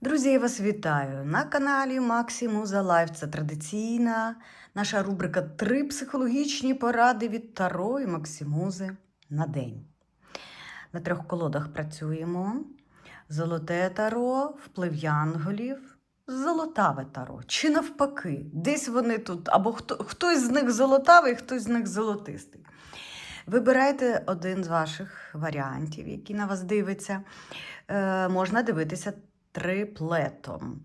Друзі, я вас вітаю на каналі Максі Муза Лайф. Це традиційна наша рубрика Три психологічні поради від Таро і Максимузи на день. На трьох колодах працюємо: золоте таро, вплив янголів, золотаве таро. Чи навпаки, десь вони тут, або хто, хтось з них золотавий, хтось з них золотистий. Вибирайте один з ваших варіантів, який на вас дивиться. Е, можна дивитися триплетом.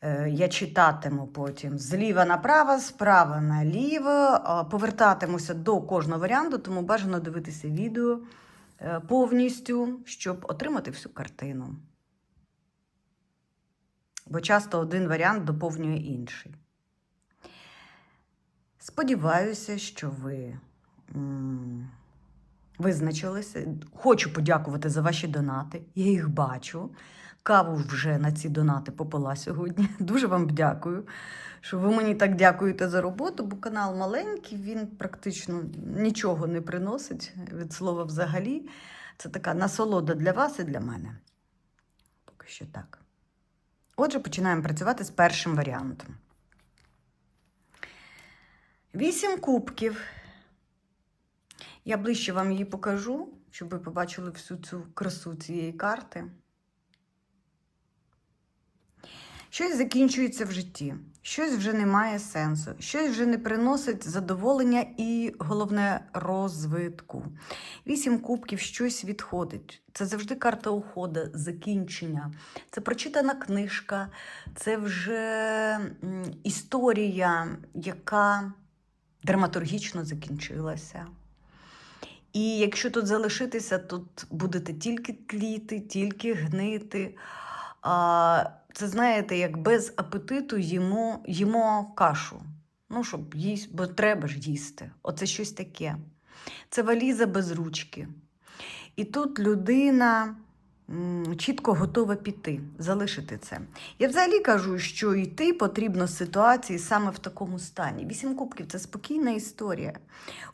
Е, Я читатиму потім зліва направо, справа наліво, повертатимуся до кожного варіанту, тому бажано дивитися відео е, повністю, щоб отримати всю картину. Бо часто один варіант доповнює інший. Сподіваюся, що ви визначилися. Хочу подякувати за ваші донати. Я їх бачу. Каву вже на ці донати попила сьогодні. Дуже вам дякую, що ви мені так дякуєте за роботу, бо канал маленький, він практично нічого не приносить від слова взагалі. Це така насолода для вас і для мене. Поки що так. Отже, починаємо працювати з першим варіантом. Вісім кубків. Я ближче вам її покажу, щоб ви побачили всю цю красу цієї карти. Щось закінчується в житті, щось вже не має сенсу, щось вже не приносить задоволення і, головне, розвитку. Вісім кубків щось відходить. Це завжди карта уходу, закінчення. Це прочитана книжка, це вже історія, яка драматургічно закінчилася. І якщо тут залишитися, тут будете тільки тліти, тільки гнити. Це знаєте, як без апетиту їмо, їмо кашу. Ну, щоб їсть, бо треба ж їсти. Оце щось таке. Це валіза без ручки. І тут людина чітко готова піти, залишити це. Я взагалі кажу, що йти потрібно з ситуації саме в такому стані. Вісім кубків це спокійна історія.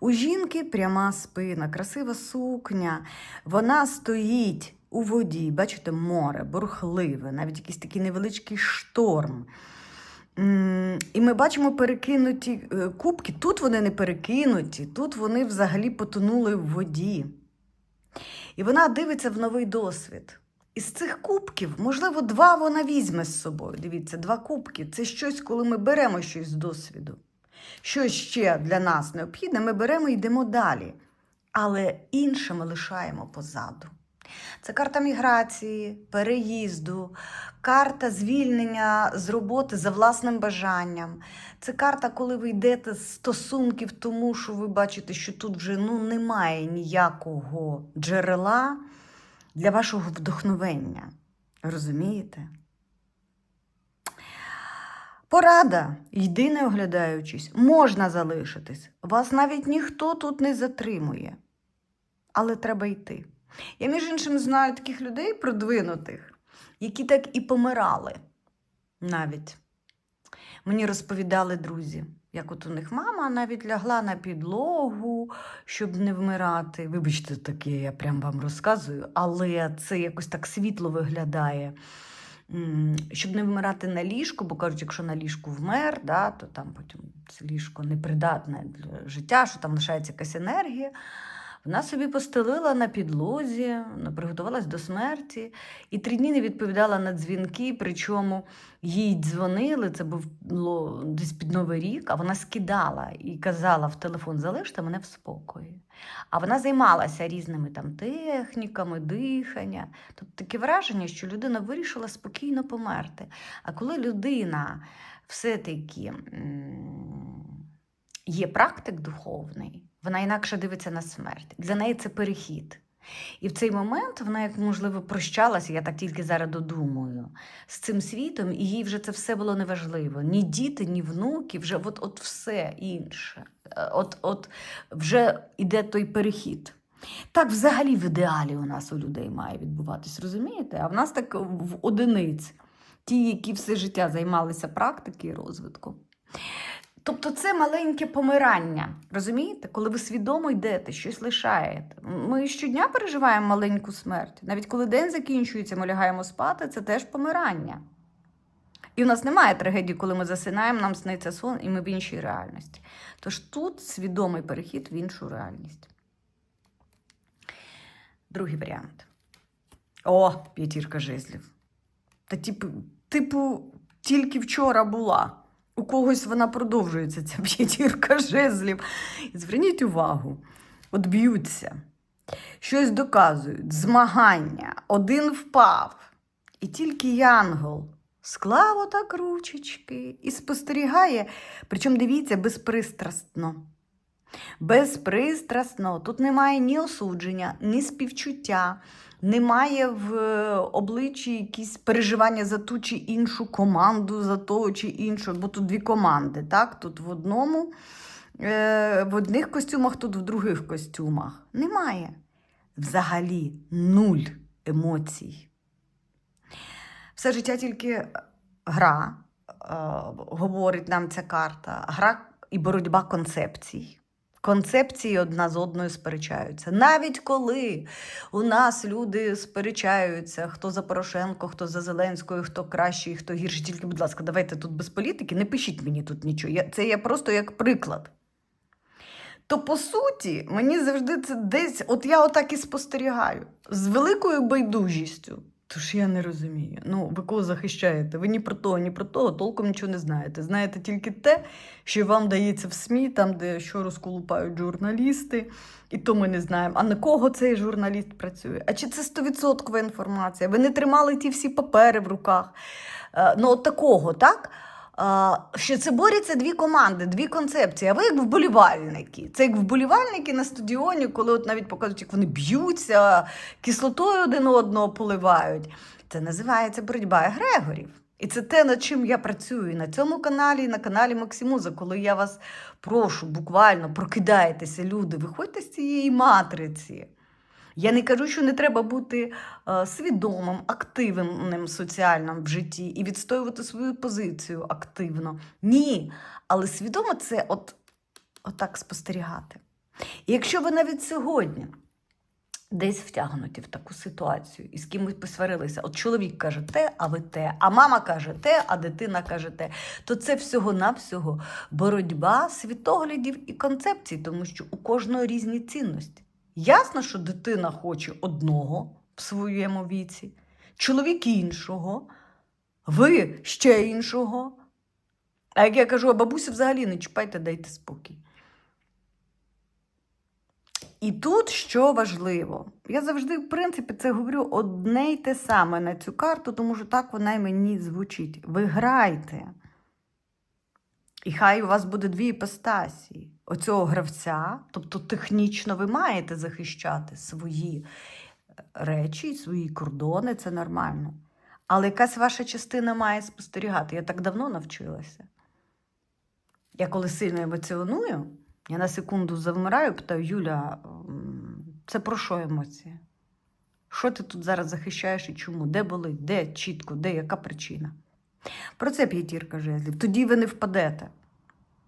У жінки пряма спина, красива сукня. Вона стоїть у воді, бачите, море, бурхливе, навіть якийсь такий невеличкий шторм. І ми бачимо перекинуті е, кубки. Тут вони не перекинуті, тут вони взагалі потонули в воді. І вона дивиться в новий досвід. Із цих кубків, можливо, два вона візьме з собою. Дивіться, два кубки це щось, коли ми беремо щось з досвіду. Щось ще для нас необхідне, ми беремо і йдемо далі. Але інше ми лишаємо позаду. Це карта міграції, переїзду, карта звільнення з роботи за власним бажанням. Це карта, коли ви йдете з стосунків, тому що ви бачите, що тут вже ну, немає ніякого джерела для вашого вдохновення. Розумієте? Порада, йди не оглядаючись, можна залишитись. Вас навіть ніхто тут не затримує. Але треба йти. Я, між іншим, знаю таких людей продвинутих, які так і помирали навіть. Мені розповідали друзі, як от у них мама навіть лягла на підлогу, щоб не вмирати. Вибачте, таке я прям вам розказую, але це якось так світло виглядає. Щоб не вмирати на ліжку, бо кажуть, якщо на ліжку вмер, да, то там потім це ліжко непридатне для життя, що там лишається якась енергія. Вона собі постелила на підлозі, ну, приготувалась до смерті і три дні не відповідала на дзвінки. Причому їй дзвонили, це було десь під Новий рік, а вона скидала і казала в телефон: залиште мене в спокої. А вона займалася різними там техніками, дихання. Тобто таке враження, що людина вирішила спокійно померти. А коли людина все-таки є практик духовний, вона інакше дивиться на смерть. Для неї це перехід. І в цей момент вона, як можливо, прощалася, я так тільки зараз додумую, з цим світом, і їй вже це все було неважливо. Ні діти, ні внуки, вже от, от все інше. Е, От, от вже йде той перехід. Так взагалі в ідеалі у нас у людей має відбуватись, розумієте? А в нас так в одиниць. Ті, які все життя займалися практики і розвитком. Тобто це маленьке помирання, розумієте? Коли ви свідомо йдете, щось лишаєте. Ми щодня переживаємо маленьку смерть. Навіть коли день закінчується, ми лягаємо спати, це теж помирання. І в нас немає трагедії, коли ми засинаємо, нам сниться сон, і ми в іншій реальності. Тож тут свідомий перехід в іншу реальність. Другий варіант. О, п'ятірка жезлів. Та типу, типу, тільки вчора була. У когось вона продовжується, ця п'ятірка жезлів. Зверніть увагу, от б'ються, щось доказують, змагання, один впав. І тільки янгол склав отак ручечки і спостерігає, причому дивіться, безпристрасно. Безпристрасно. Тут немає ні осудження, ні співчуття, немає в е, обличчі якісь переживання за ту чи іншу команду, за того чи іншого, бо тут дві команди. так? Тут в одному, е, в одних костюмах, тут в других костюмах. Немає. Взагалі нуль емоцій. Все життя тільки гра, е, говорить нам ця карта, гра і боротьба концепцій. Концепції одна з одною сперечаються. Навіть коли у нас люди сперечаються, хто за Порошенко, хто за Зеленською, хто кращий, хто гірший. Тільки, будь ласка, давайте тут без політики, не пишіть мені тут нічого. Це я просто як приклад. То по суті, мені завжди це десь, от я отак і спостерігаю з великою байдужістю. Тож я не розумію. Ну, ви кого захищаєте? Ви ні про того, ні про того толком нічого не знаєте. Знаєте тільки те, що вам дається в СМІ, там, де що розколупають журналісти, і то ми не знаємо. А на кого цей журналіст працює? А чи це стовідсоткова інформація? Ви не тримали ті всі папери в руках. Е, Ну, от такого, так? Що це борються дві команди, дві концепції. А ви як вболівальники. Це як вболівальники на стадіоні, коли от навіть показують, як вони б'ються, кислотою один одного поливають. Це називається боротьба егрегорів. І це те, над чим я працюю і на цьому каналі, і на каналі Максимуза, коли я вас прошу, буквально прокидайтеся, люди, виходьте з цієї матриці. Я не кажу, що не треба бути е, свідомим, активним соціальним в житті і відстоювати свою позицію активно. Ні. Але свідомо це от, отак спостерігати. І якщо ви навіть сьогодні десь втягнуті в таку ситуацію і з кимось посварилися, от чоловік каже те, а ви те, а мама каже те, а дитина каже те, то це всього-навсього боротьба світоглядів і концепцій, тому що у кожного різні цінності. Ясно, що дитина хоче одного в своєму віці, чоловік іншого, ви ще іншого. А як я кажу, а бабусі взагалі не чіпайте, дайте спокій. І тут що важливо, я завжди, в принципі, це говорю одне й те саме на цю карту, тому що так вона й мені звучить. Ви грайте. І хай у вас буде дві іпостасії оцього гравця, тобто технічно ви маєте захищати свої е, речі, свої кордони, це нормально. Але якась ваша частина має спостерігати. Я так давно навчилася. Я коли сильно емоціоную, я на секунду завмираю, питаю, Юля, це про що емоції? Що ти тут зараз захищаєш і чому? Де болить? Де чітко, де яка причина? Про це п'ятірка жезлів. Тоді ви не впадете.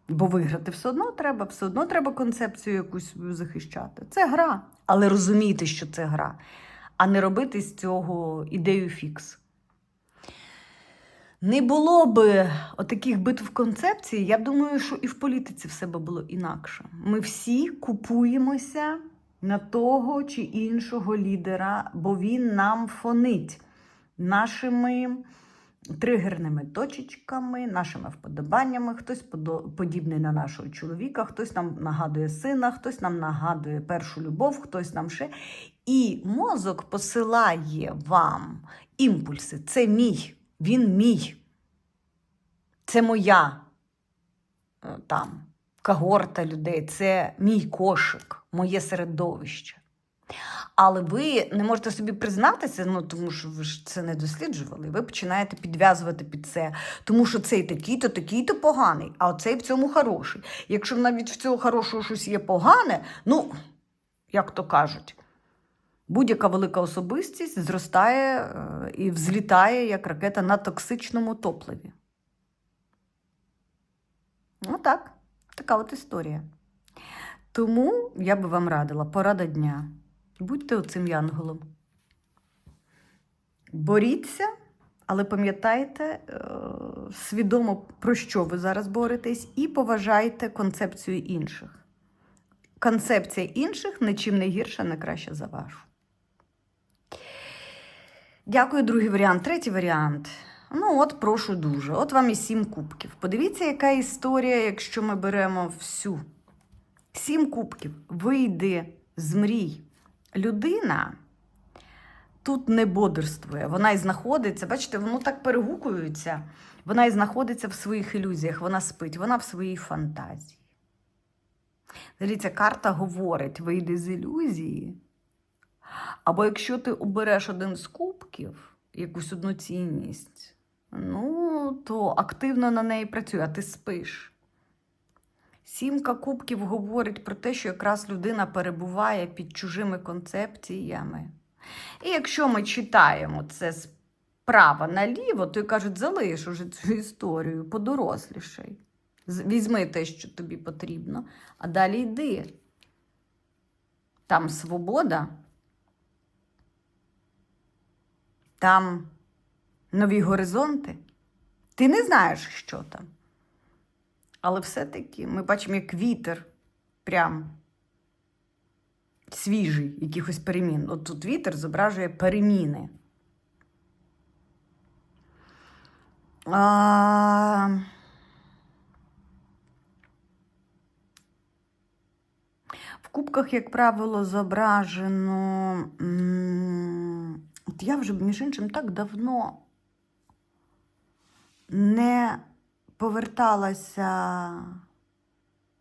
Бо виграти все одно треба, все одно треба концепцію якусь захищати. Це гра. Але розумійте, що це гра, а не робити з цього ідею фікс. Не було би отаких битв концепцій, я думаю, що і в політиці все би було інакше. Ми всі купуємося на того чи іншого лідера, бо він нам фонить нашими тригерними точечками, нашими вподобаннями. Хтось подібний на нашого чоловіка, хтось нам нагадує сина, хтось нам нагадує першу любов, хтось нам ще. І мозок посилає вам імпульси. Це мій, він мій. Це моя е, там когорта людей, це мій кошик, моє середовище. Але ви не можете собі признатися, ну тому що ви ж це не досліджували. Ви починаєте підв'язувати під це, тому що цей такий-то, такий-то поганий, а оцей в цьому хороший. Якщо навіть в цього хорошого щось є погане, ну, як то кажуть, будь-яка велика особистість зростає е, і взлітає як ракета на токсичному топливі. Ну так, така от історія. Тому я би вам радила, порада дня. Будьте оцим янголом. Боріться, але пам'ятайте, е, свідомо про що ви зараз боретесь, і поважайте концепцію інших. Концепція інших нічим не гірша, не краща за вашу. Дякую, другий варіант. Третій варіант. Ну, от, прошу дуже. От вам і сім кубків. Подивіться, яка історія, якщо ми беремо всю. Сім кубків. Вийди з мрій. Людина тут не бодрствує. Вона і знаходиться, бачите, воно так перегукується. Вона і знаходиться в своїх ілюзіях, вона спить, вона в своїй фантазії. Дивіться, карта говорить: вийди з ілюзії. Або якщо ти обереш один з кубків, якусь одну цінність, ну, то активно на неї працює, а ти спиш. Сімка кубків говорить про те, що якраз людина перебуває під чужими концепціями. І якщо ми читаємо це справа наліво, то й кажуть, залиш уже цю історію, подорослішай. Візьми те, що тобі потрібно, а далі йди. Там свобода, там нові горизонти. Ти не знаєш, що там. Але все-таки ми бачимо, як вітер прям свіжий, якихось перемін. От тут вітер зображує переміни. А... В кубках, як правило, зображено. От я вже, між іншим, так давно не поверталася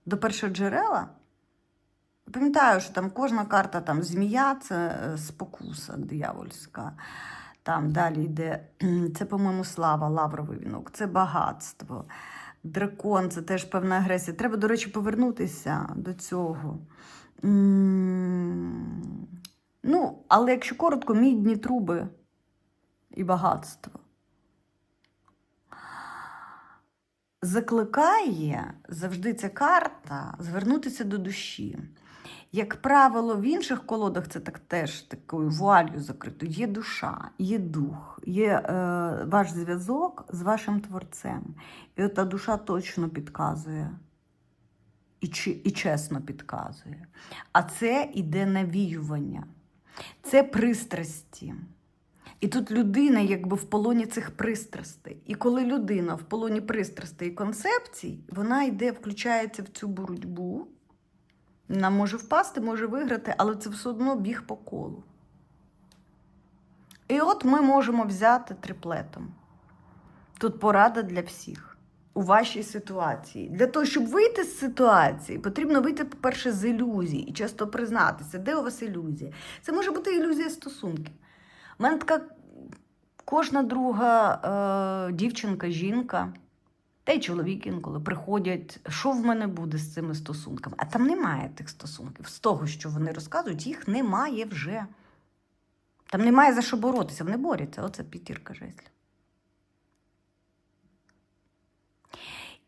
до першого джерела. Пам'ятаю, що там кожна карта там змія це е, спокуса диявольська. Там далі йде, це, по-моєму, слава, лавровий вінок, це багатство. Дракон це теж певна агресія. Треба, до речі, повернутися до цього. Ну, але якщо коротко, мідні труби і багатство. Закликає завжди ця карта звернутися до душі. Як правило, в інших колодах це так теж такою вуалью закрито. Є душа, є дух, є е, ваш зв'язок з вашим творцем. І от та душа точно підказує. І, і чесно підказує. А це іде навіювання, це пристрасті. І тут людина якби в полоні цих пристрастей. І коли людина в полоні пристрастей і концепцій, вона йде, включається в цю боротьбу. Вона може впасти, може виграти, але це все одно біг по колу. І от ми можемо взяти триплетом. Тут порада для всіх у вашій ситуації. Для того, щоб вийти з ситуації, потрібно вийти, по-перше, з ілюзій і часто признатися, де у вас ілюзія. Це може бути ілюзія стосунків. У мене така кожна друга е, дівчинка, жінка, та й чоловік інколи приходять, що в мене буде з цими стосунками. А там немає тих стосунків. З того, що вони розказують, їх немає вже. Там немає за що боротися, вони борються. Оце п'ятірка жезлів.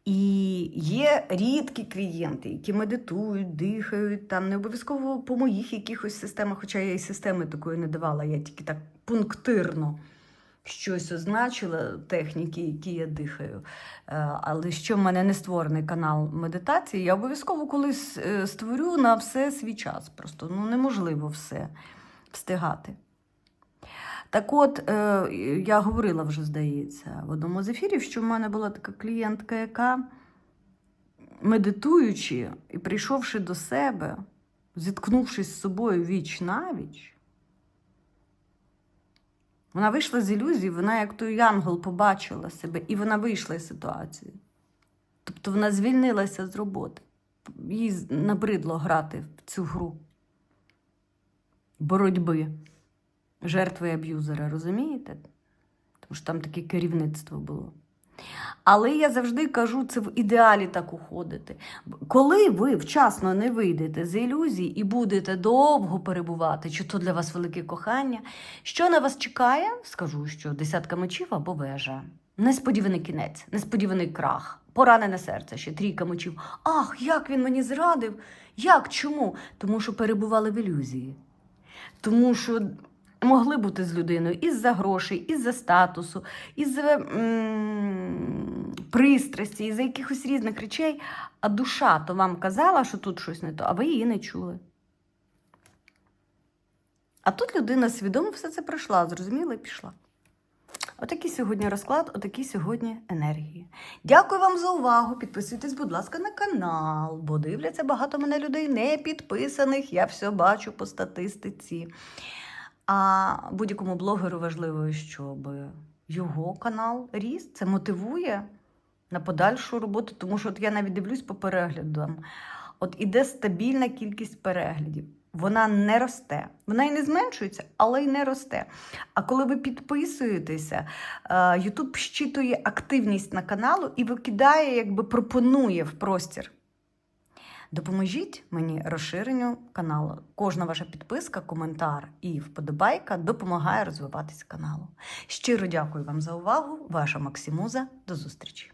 І є рідкі клієнти, які медитують, дихають, там не обов'язково по моїх якихось системах, хоча я і системи такої не давала, я тільки так пунктирно щось означила, техніки, які я дихаю. Е, Але що в мене не створений канал медитації, я обов'язково колись е, створю на все свій час. Просто ну, неможливо все встигати. Так от, е, я говорила вже, здається, в одному з ефірів, що в мене була така клієнтка, яка, медитуючи і прийшовши до себе, зіткнувшись з собою віч навіч, вона вийшла з ілюзії, вона, як той янгол, побачила себе, і вона вийшла з ситуації. Тобто вона звільнилася з роботи. Їй набридло грати в цю гру боротьби жертви аб'юзера, розумієте? Тому що там таке керівництво було. Але я завжди кажу, це в ідеалі так уходити. Коли ви вчасно не вийдете з ілюзій і будете довго перебувати, чи то для вас велике кохання, що на вас чекає? Скажу, що десятка мечів або вежа. Несподіваний кінець, несподіваний крах, поранене серце, ще трійка мечів. Ах, як він мені зрадив! Як? Чому? Тому що перебували в ілюзії. Тому що могли бути з людиною із-за грошей, із-за статусу, із-за м, пристрасті, із-за якихось різних речей, а душа то вам казала, що тут щось не то, а ви її не чули. А тут людина свідомо все це пройшла, зрозуміла і пішла. Отакий сьогодні розклад, отакі сьогодні енергії. Дякую вам за увагу. Підписуйтесь, будь ласка, на канал, бо дивляться багато мене людей не підписаних. Я все бачу по статистиці. А будь-якому блогеру важливо, щоб його канал ріс. Це мотивує на подальшу роботу, тому що от я навіть дивлюсь по переглядам. От іде стабільна кількість переглядів. Вона не росте. Вона і не зменшується, але й не росте. А коли ви підписуєтеся, е, YouTube щитує активність на каналу і викидає, якби пропонує в простір. Допоможіть мені розширенню каналу. Кожна ваша підписка, коментар і вподобайка допомагає розвиватися каналу. Щиро дякую вам за увагу. Ваша Максимуза. До зустрічі!